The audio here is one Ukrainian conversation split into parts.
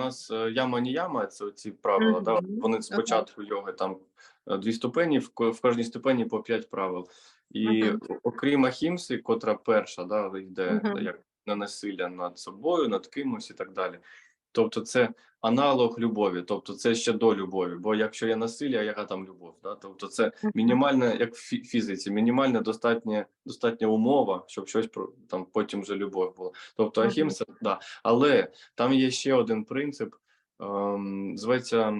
нас е, яма ні яма, це ці правила. Да? Вони спочатку йоги там е, дві ступені, в в кожній ступені по п'ять правил. І mm -hmm. окрім ахімси, котра перша, да, йде Мгм. як на насилля над собою, над кимось і так далі. Тобто, це аналог любові, тобто це ще до любові. Бо якщо є насилля, яка там любов? Да? Тобто, це мінімальна, як в фізиці, мінімальна достатня, достатня умова, щоб щось про там потім вже любов була. Тобто, Мгм. ахімса, да. Але там є ще один принцип, ем, зветься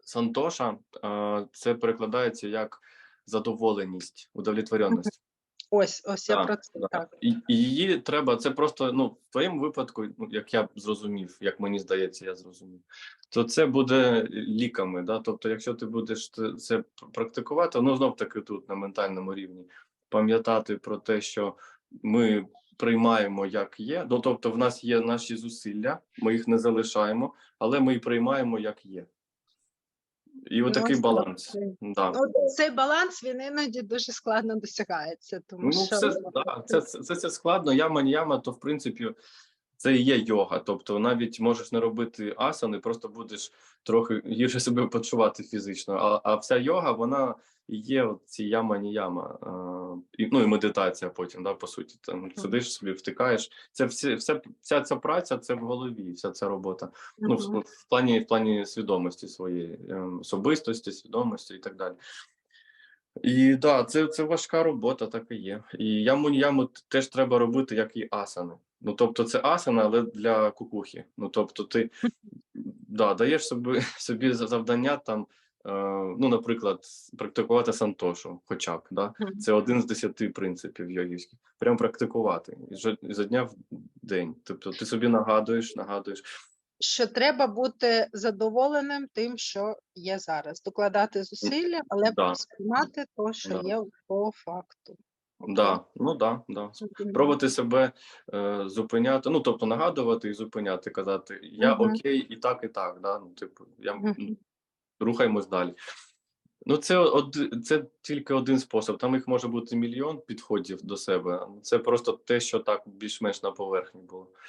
Сантоша. Е, це перекладається як задоволеність, удовлетворенність. Ось, ось я Так, про це да. так. І, і її треба, це просто ну в твоєму випадку, ну як я зрозумів, як мені здається, я зрозумів, то це буде ліками. Да? Тобто, якщо ти будеш це практикувати, ну знов таки тут на ментальному рівні, пам'ятати про те, що ми приймаємо як є. Ну тобто, в нас є наші зусилля, ми їх не залишаємо, але ми і приймаємо як є. І отакий Ну, баланс. Да. От цей баланс він іноді дуже складно досягається, тому Ну, що це, да, це, це, це, це складно. Яма не яма, то в принципі це і є йога. Тобто навіть можеш не робити асани, просто будеш трохи гірше себе почувати фізично. А, а вся йога, вона є от ці яма не яма. І, ну і медитація потім, да, по суті. Там сидиш собі, втикаєш. Це все, все, вся ця праця це в голові, вся ця робота. Ну, в, в плані в плані свідомості своєї, ем, особистості, свідомості і так далі. І да, це, це важка робота, так і є. І яму яму теж треба робити, як і асани. Ну тобто, це асана, але для кукухи. Ну тобто, ти да, даєш собі собі за- завдання там. е, Ну, наприклад, практикувати сантошу, хоча б да? Це один з десяти принципів йогівських. Прям практикувати і за дня в день. Тобто, ти собі нагадуєш, нагадуєш. Що треба бути задоволеним тим, що є зараз, докладати зусилля, але Да. сприймати то, що Да. є по факту. Да, ну да, да. Пробувати себе е, зупиняти, ну тобто нагадувати і зупиняти, казати я Мгм. окей, і так, і так. Да? Ну, типу, я Мгм. рухаємось далі. Ну, це од, це тільки один спосіб. Там їх може бути мільйон підходів до себе. Це просто те, що так більш-менш на поверхні було.